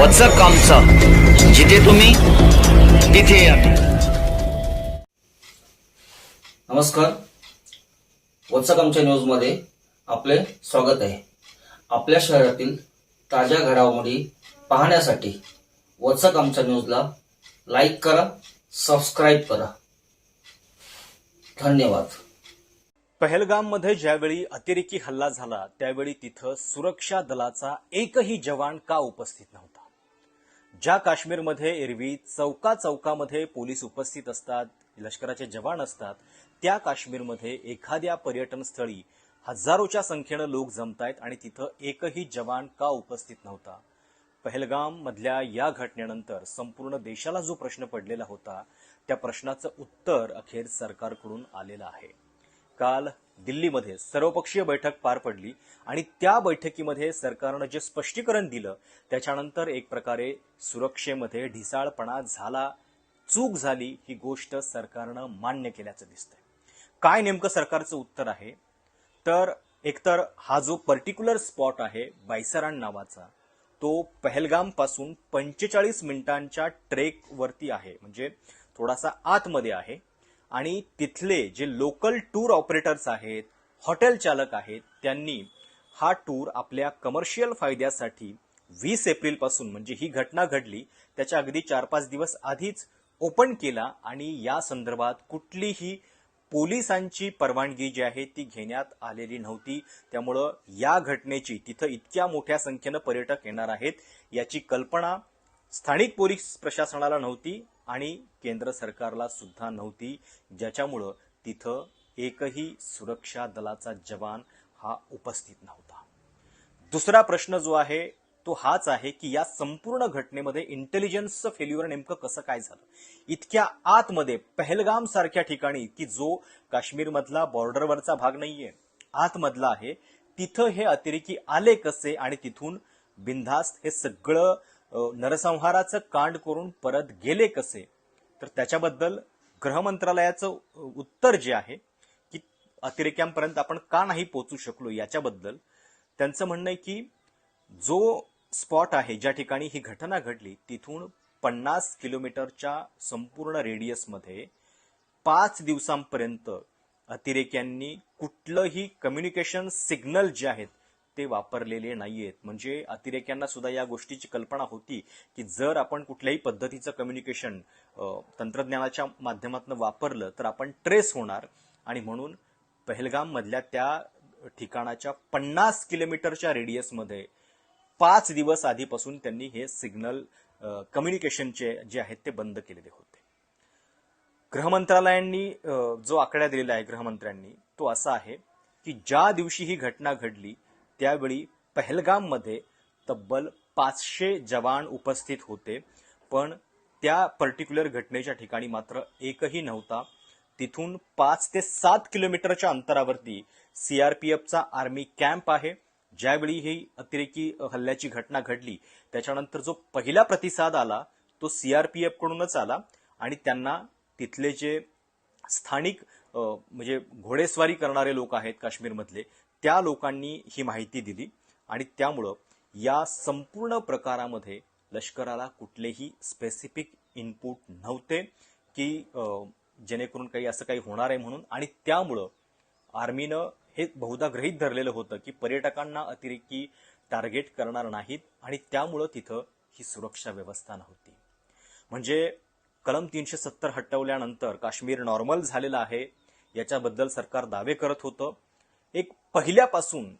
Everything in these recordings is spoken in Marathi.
वचक आमचं जिथे तुम्ही तिथे आम्ही नमस्कार. वत्सक आमच्या न्यूजमध्ये आपले स्वागत आहे. आपल्या शहरातील ताज्या घडामोडी पाहण्यासाठी वत्सक आमच्या न्यूजला लाईक करा सबस्क्राईब करा. धन्यवाद. पहलगाममध्ये ज्यावेळी अतिरेकी हल्ला झाला त्यावेळी तिथं सुरक्षा दलाचा एकही जवान का उपस्थित नव्हता? ज्या काश्मीरमध्ये एरवी चौका चौकामध्ये पोलीस उपस्थित असतात लष्कराचे जवान असतात त्या काश्मीरमध्ये एखाद्या पर्यटन स्थळी हजारोच्या संख्येनं लोक जमतायत आणि तिथं एकही जवान का उपस्थित नव्हता. पहलगाम मधल्या या घटनेनंतर संपूर्ण देशाला जो प्रश्न पडलेला होता त्या प्रश्नाचं उत्तर अखेर सरकारकडून आलेलं आहे. काल दिल्लीमध्ये सर्वपक्षीय बैठक पार पडली आणि त्या बैठकीमध्ये सरकारनं जे स्पष्टीकरण दिलं त्याच्यानंतर एक प्रकारे सुरक्षेमध्ये ढिसाळपणा झाला चूक झाली ही गोष्ट सरकारनं मान्य केल्याचं दिसतंय. काय नेमकं सरकारचं उत्तर आहे? तर एकतर हा जो पर्टिक्युलर स्पॉट आहे बायसरान नावाचा तो पहलगामपासून पंचेचाळीस मिनिटांच्या ट्रेक वरती आहे म्हणजे थोडासा आतमध्ये आहे. आणि तिथले जे लोकल टूर ऑपरेटर्स आहेत हॉटेल चालक आहेत त्यांनी हा टूर आपल्या कमर्शियल फायद्यासाठी वीस एप्रिलपासून म्हणजे ही घटना घडली त्याच्या अगदी चार पाच दिवस आधीच ओपन केला आणि या संदर्भात कुठलीही पोलिसांची परवानगी जी आहे ती घेण्यात आलेली नव्हती. त्यामुळं या घटनेची तिथं इतक्या मोठ्या संख्येनं पर्यटक येणार आहेत याची कल्पना स्थानिक पोलीस प्रशासनाला नव्हती. आणि केंद्र सरकारला सुद्धा नव्हती ज्याच्यामुळं तिथं एकही सुरक्षा दलाचा जवान हा उपस्थित नव्हता. दुसरा प्रश्न जो आहे तो हाच आहे की या संपूर्ण घटनेमध्ये इंटेलिजन्सचं फेल्युअर नेमकं कसं काय झालं? इतक्या आतमध्ये पहलगाम सारख्या ठिकाणी की जो काश्मीरमधला बॉर्डरवरचा भाग नाहीये आतमधला आहे तिथं हे अतिरेकी आले कसे आणि तिथून बिनधास्त हे सगळं नरसंहाराचं कांड करून परत गेले कसे? तर त्याच्याबद्दल गृहमंत्रालयाचं उत्तर जे आहे की अतिरेक्यांपर्यंत आपण का नाही पोचू शकलो याच्याबद्दल त्यांचं म्हणणं आहे की जो स्पॉट आहे ज्या ठिकाणी ही घटना घडली तिथून पन्नास किलोमीटरच्या संपूर्ण रेडियसमध्ये पाच दिवसांपर्यंत अतिरेक्यांनी कुठलंही कम्युनिकेशन सिग्नल जे आहेत ते वापरलेले नाहीयेत. म्हणजे अतिरेक्यांना सुद्धा या गोष्टीची कल्पना होती की जर आपण कुठल्याही पद्धतीचं कम्युनिकेशन तंत्रज्ञानाच्या माध्यमातून वापरलं तर आपण ट्रेस होणार. आणि म्हणून पहलगाम मधल्या त्या ठिकाणाच्या पन्नास किलोमीटरच्या रेडियसमध्ये पाच दिवस आधीपासून त्यांनी हे सिग्नल कम्युनिकेशनचे जे आहेत ते बंद केलेले होते. गृहमंत्रालयांनी जो आकडा दिलेला आहे गृहमंत्र्यांनी तो असा आहे की ज्या दिवशी ही घटना घडली त्यावेळी पहलगाममध्ये तब्बल पाचशे जवान उपस्थित होते. पण त्या पर्टिक्युलर घटनेच्या ठिकाणी मात्र एकही नव्हता. तिथून पाच ते सात किलोमीटरच्या अंतरावरती सीआरपीएफचा आर्मी कॅम्प आहे. ज्यावेळी ही अतिरेकी हल्ल्याची घटना घडली त्याच्यानंतर जो पहिला प्रतिसाद आला तो सीआरपीएफ कडूनच आला आणि त्यांना तिथले जे स्थानिक म्हणजे घोडेस्वारी करणारे लोक आहेत काश्मीरमधले त्या लोकांनी ही माहिती दिली आणि त्यामुळं या संपूर्ण प्रकारामध्ये लष्कराला कुठलेही स्पेसिफिक इनपुट नव्हते की जेणेकरून काही असं काही होणार आहे म्हणून. आणि त्यामुळं आर्मीनं हे बहुधा गृहीत धरलेलं होतं की पर्यटकांना अतिरेकी टार्गेट करणार नाहीत आणि त्यामुळं तिथं ही सुरक्षा व्यवस्था नव्हती. म्हणजे कलम तीनशे सत्तर हटवल्यानंतर काश्मीर नॉर्मल झालेलं आहे याच्याबद्दल सरकार दावे करत होतं. एक पहिल्यापासून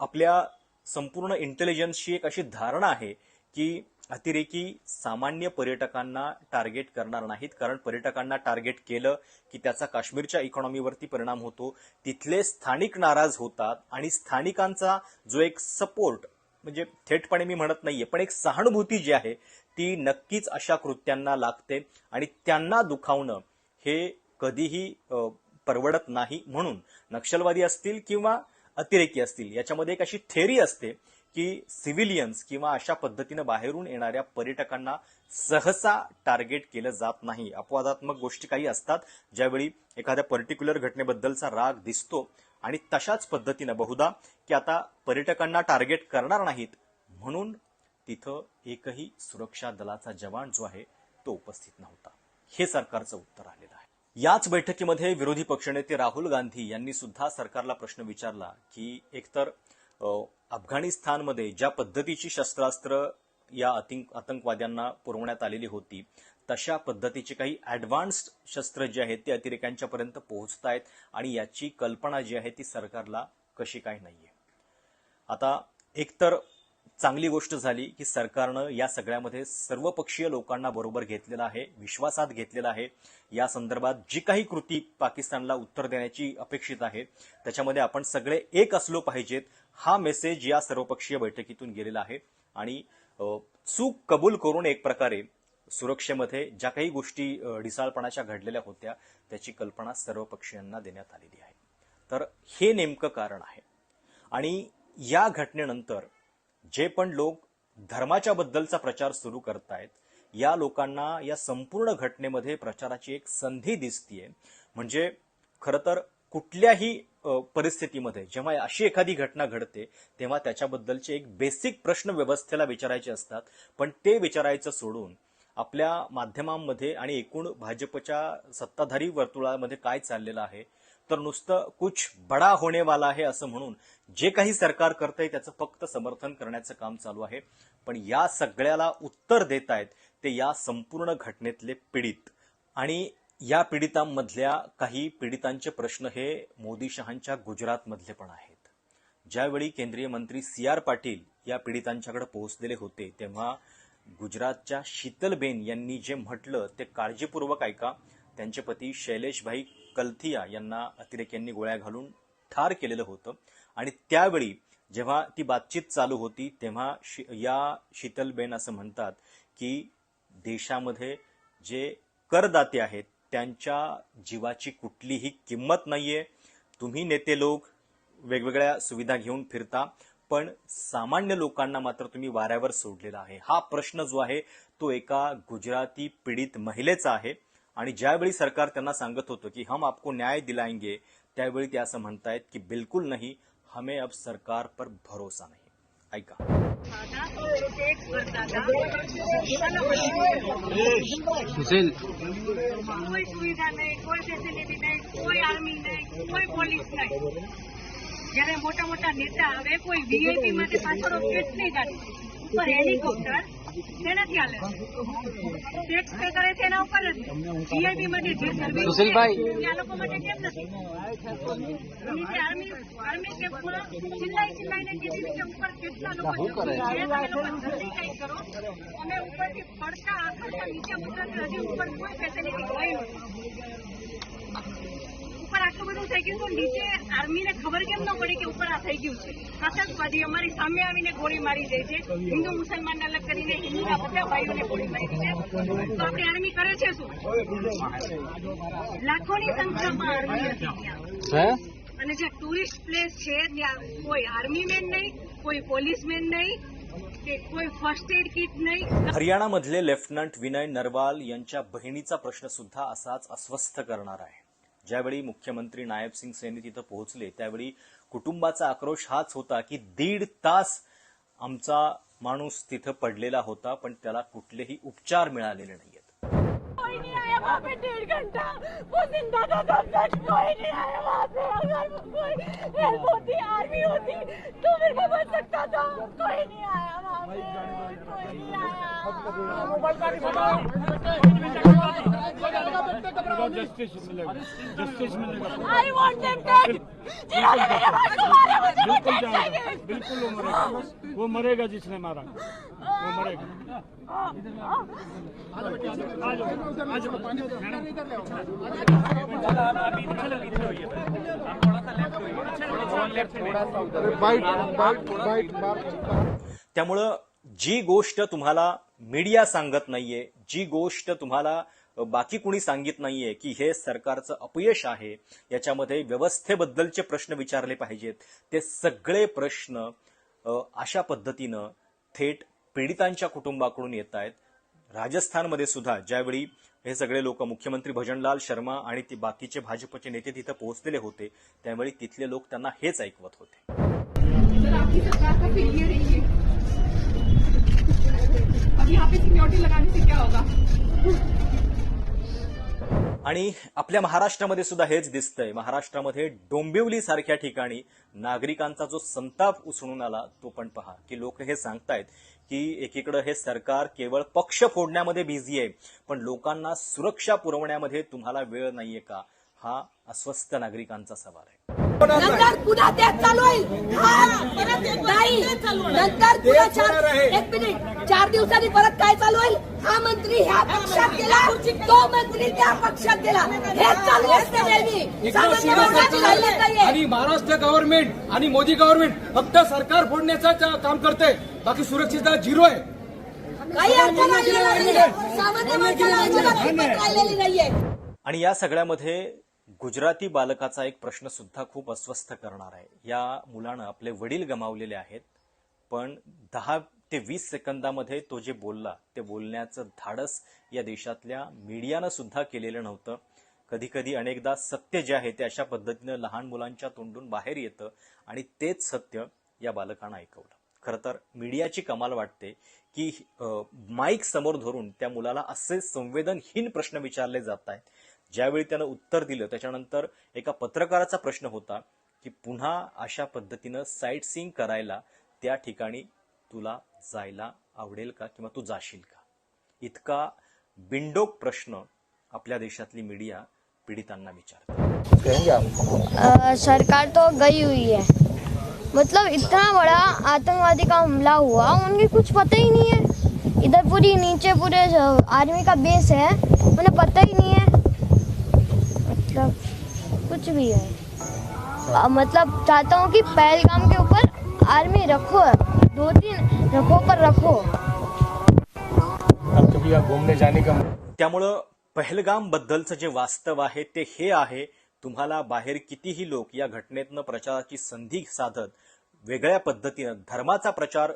आपल्या संपूर्ण इंटेलिजन्सची एक अशी धारणा आहे की अतिरेकी सामान्य पर्यटकांना टार्गेट करणार नाहीत. कारण पर्यटकांना टार्गेट केलं की त्याचा काश्मीरच्या इकॉनॉमीवरती परिणाम होतो. तिथले स्थानिक नाराज होतात आणि स्थानिकांचा जो एक सपोर्ट म्हणजे थेटपणे मी म्हणत नाहीये पण एक सहानुभूती जी आहे ती नक्कीच अशा कृत्यांना लागते आणि त्यांना दुखावणं हे कधीही परवडत नाही म्हणून. नक्षलवादी असतील किंवा अतिरेकी असतील याच्यामध्ये एक अशी थेरी असते की सिव्हिलियन्स किंवा अशा पद्धतीनं बाहेरून येणाऱ्या पर्यटकांना सहसा टार्गेट केलं जात नाही. अपवादात्मक गोष्टी काही असतात ज्यावेळी एखाद्या पर्टिक्युलर घटनेबद्दलचा राग दिसतो आणि तशाच पद्धतीनं बहुधा की आता पर्यटकांना टार्गेट करणार नाहीत म्हणून तिथं एकही सुरक्षा दलाचा जवान जो आहे तो उपस्थित नव्हता. हे सरकारचं उत्तर आलेलं आहे. याच बैठकीमध्ये विरोधी पक्षनेते राहुल गांधी यांनी सुद्धा सरकारला प्रश्न विचारला की एकतर अफगाणिस्तानमध्ये ज्या पद्धतीची शस्त्रास्त्र या अतिंक- आतंकवाद्यांना पुरवण्यात आलेली होती तशा पद्धतीची काही ऍडव्हान्स्ड शस्त्र जे आहेत ते अतिरेक्यांच्यापर्यंत पोहोचत आहेत आणि याची कल्पना जी आहे ती सरकारला कशी काय नाहीये. आता एकतर चांगली गोष्ट झाली की सरकारनं या सगळ्यामध्ये सर्वपक्षीय लोकांना बरोबर घेतलेलं आहे विश्वासात घेतलेलं आहे. या संदर्भात जी काही कृती पाकिस्तानला उत्तर देण्याची अपेक्षित आहे त्याच्यामध्ये आपण सगळे एक असलो पाहिजेत. हा मेसेज या सर्वपक्षीय बैठकीतून गेलेला आहे. आणि चूक कबूल करून एक प्रकारे सुरक्षेमध्ये ज्या काही गोष्टी ढिसाळपणाच्या घडलेल्या होत्या त्याची कल्पना सर्वपक्षीयांना देण्यात आलेली आहे. तर हे नेमकं कारण आहे. आणि या घटनेनंतर जे पण लोक धर्माच्या बद्दलचा प्रचार सुरू करतायत या लोकांना या संपूर्ण घटनेमध्ये प्रचाराची एक संधी दिसतीये. म्हणजे खरं तर कुठल्याही परिस्थितीमध्ये जेव्हा अशी एखादी घटना घडते तेव्हा त्याच्याबद्दलचे एक बेसिक प्रश्न व्यवस्थेला विचारायचे असतात. पण ते विचारायचं सोडून आपल्या माध्यमांमध्ये आणि एकूण भाजपच्या सत्ताधारी वर्तुळामध्ये काय चाललेलं आहे तर नुसतं कुछ बडा होणे वाला आहे असं म्हणून जे काही सरकार करतंय त्याचं फक्त समर्थन करण्याचं काम चालू आहे. पण या सगळ्याला उत्तर देत आहेत ते या संपूर्ण घटनेतले पीडित. आणि या पीडितांमधल्या काही पीडितांचे प्रश्न हे मोदी शहांच्या गुजरातमधले पण आहेत. ज्यावेळी केंद्रीय मंत्री सी आर पाटील या पीडितांच्याकडे पोहोचलेले होते तेव्हा गुजरातच्या शीतलबेन यांनी जे म्हटलं ते काळजीपूर्वक ऐका. त्यांचे पती शैलेशभाई कलथिया यांना अतिरेक्यांनी गोळ्या घालून ठार केलेलं होतं. आणि त्यावेळी जेव्हा ती बातचीत चालू होती तेव्हा शि- या शीतलबेन असं म्हणतात की देशामध्ये जे करदाते आहेत त्यांच्या जीवाची कुठलीही किंमत नाहीये. तुम्ही नेते लोक वेगवेगळ्या सुविधा घेऊन फिरता पण सामान्य लोकांना मात्र तुम्ही वाऱ्यावर सोडलेला आहे. हा प्रश्न जो आहे तो एका गुजराती पीडित महिलेचा आहे. आणि ज्यावेळी सरकार त्यांना सांगत होतं की हम आपको न्याय दिलाएंगे त्यावेळी ते असं म्हणतायत की बिलकुल नहीं हमें अब सरकार पर भरोसा नहीं ऐका था एक करता कोई सुविधा नहीं कोई फैसिलिटी नहीं कोई आर्मी नहीं कोई પોલીસ નહીં જ્યારે મોટા મોટા નેતા આવે કોઈ વીઆઈપી માટે પાછળ કેટલી ગાડી ઉપર હેલિકોપ્ટર સુશીલભાઈ. શું કરે. ઉપર કોઈ ફેસિલિટી થઈ ગયું તો નીચે આર્મીને ખબર કેમ ન પડી કે ઉપર આ થઈ ગયું છે આતંકવાદી અમારી સામે આવીને ગોળી મારી દે છે હિન્દુ મુસલમાન અલગ કરીને હિન્દુના બધા ભાઈઓને ગોળી મારી દે છે તો આપણી આર્મી કરે છે શું લાખોની સંખ્યામાં આર્મી હતી ત્યાં અને જે ટુરિસ્ટ પ્લેસ છે ત્યાં કોઈ આર્મી મેન નહીં કોઈ પોલીસ મેન નહીં કે કોઈ ફર્સ્ટ એડ કિટ નહીં हरियाणामधले लेफ्टनंट विनय नरवाल यांच्या बहिणीचा प्रश्न सुद्धा असाच अस्वस्थ करणार आहे ज्यावेळी मुख्यमंत्री नायब सिंग सैनी तिथं पोहोचले त्यावेळी कुटुंबाचा आक्रोश हाच होता की दीड तास आमचा माणूस तिथं पडलेला होता पण त्याला कुठलेही उपचार मिळालेले नाहीयेत. कोई नहीं आया आई देम डेड जिन्होंने मेरे भाई को मारा मुझे वो डेड चाहिए बिल्कुल वो मरेगा। वो मरेगा जिसने मारा। वो मरेगा। त्यामुळं जी गोष्ट तुम्हाला मीडिया सांगत नाहीये जी गोष्ट तुम्हाला बाकी कुणी सांगित नाहीये की हे सरकारचं अपयश आहे याच्यामध्ये व्यवस्थेबद्दलचे प्रश्न विचारले पाहिजेत. ते सगळे प्रश्न अशा पद्धतीनं थेट पीडितांच्या कुटुंबाकडून येत आहेत राजस्थानमध्ये सुद्धा ज्यावेळी हे सगळे लोक मुख्यमंत्री भजनलाल शर्मा आणि ते बाकीचे भाजपचे नेते तिथं पोहोचलेले होते त्यावेळी तिथले लोक त्यांना हेच ऐकवत होते. होगा? आणि आपल्या महाराष्ट्रामध्ये सुद्धा हेच दिसतंय. महाराष्ट्रामध्ये डोंबिवली सारख्या ठिकाणी नागरिकांचा जो संताप उसळून आला तो पण पहा. की लोक हे सांगतायत की एकीकडे हे सरकार केवळ पक्ष फोडण्यामध्ये बिझी आहे पण लोकांना सुरक्षा पुरवण्यामध्ये तुम्हाला वेळ नाहीये का? हा अस्वस्थ नागरिकांचा सवाल आहे. नंतर पुन्हा तेच चालू होईल. हा, नाही. नंतर पुन्हा चार एक मिनिट. चार दिवसांनी परत काय चालू होईल? हा मंत्री ह्या पक्षात गेला. तो मंत्री त्या पक्षात गेला. हेच चालू असते नेहमी. आणि महाराष्ट्र गव्हर्नमेंट आणि मोदी गव्हर्नमेंट फक्त सरकार फोडण्याचं काम करते बाकी सुरक्षितता झिरो आहे. काही अर्थ नाहीये सामान्य माणसाला अजिबात किंमत राहिलेली नाहीये. आणि या सगळ्यामध्ये गुजराती बालकाचा एक प्रश्न सुद्धा खूप अस्वस्थ करणार आहे. या मुलानं आपले वडील गमावलेले आहेत पण दहा ते वीस सेकंदामध्ये तो जे बोलला ते बोलण्याचं धाडस या देशातल्या मीडियानं सुद्धा केलेलं नव्हतं. कधी कधी अनेकदा सत्य जे आहे ते अशा पद्धतीनं लहान मुलांच्या तोंडून बाहेर येतं आणि तेच सत्य या बालकानं ऐकवलं. खरं तर मीडियाची कमाल वाटते की माईक समोर धरून त्या मुलाला असे संवेदनहीन प्रश्न विचारले जात आहेत ज्यावेळी त्यानं उत्तर दिलं त्याच्यानंतर एका पत्रकाराचा प्रश्न होता की पुन्हा अशा पद्धतीनं साईट सीईंग करायला त्या ठिकाणी तुला जायला आवडेल का किंवा तू जाशील का? इतका बिंडोक प्रश्न आपल्या देशातली मीडिया पीडितांना विचारते सरकार तो गई हुई है। मतलब इतना बड़ा आतंकवादी का हमला हुआ उनकी कुछ पता ही नहीं है। इधर पूरी नीचे पूरे आर्मी का बेस है उन्हें पता ही नहीं है। मतलब कुछ भी है। मतलब चाहता हूँ कि पहलगाम के ऊपर आर्मी रखो दो तीन रखो पर रखो। अब कभी आप घूमने जाने का त्यामुळं पहलगाम बद्दलचं जे वास्तव आहे ते हे आहे तुम्हाला बाहेर कितीही लोक या घटनेतनं प्रचाराची संधी साधत वेगळ्या पद्धतीनं धर्माचा प्रचार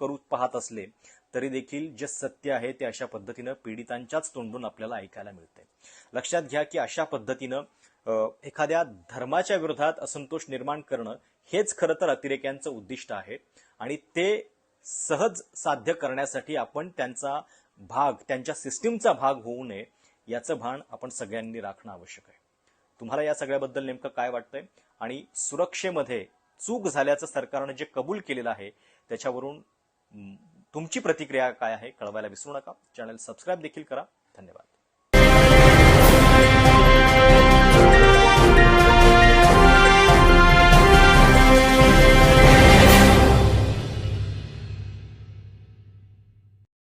करू पाहत असले तरी देखील जे सत्य आहे ते अशा पद्धतीनं पीडितांच्याच तोंडून आपल्याला ऐकायला मिळते लक्षात घ्या की अशा पद्धतीनं एखाद्या धर्माच्या विरोधात असंतोष निर्माण करणं हेच खरं तर अतिरेक्यांचं उद्दिष्ट आहे. आणि ते सहज साध्य करण्यासाठी आपण त्यांचा भाग त्यांच्या सिस्टीमचा भाग होऊ नये याचं भान आपण सगळ्यांनी राखणं आवश्यक आहे. तुम्हाला या सगळ्याबद्दल नेमकं काय वाटतंय? आणि सुरक्षेमध्ये चूक झाल्याचं सरकारनं जे कबूल केलेलं आहे त्याच्यावरून तुमची प्रतिक्रिया काय आहे कळवायला विसरू नका. चॅनल सबस्क्राईब देखील करा. धन्यवाद.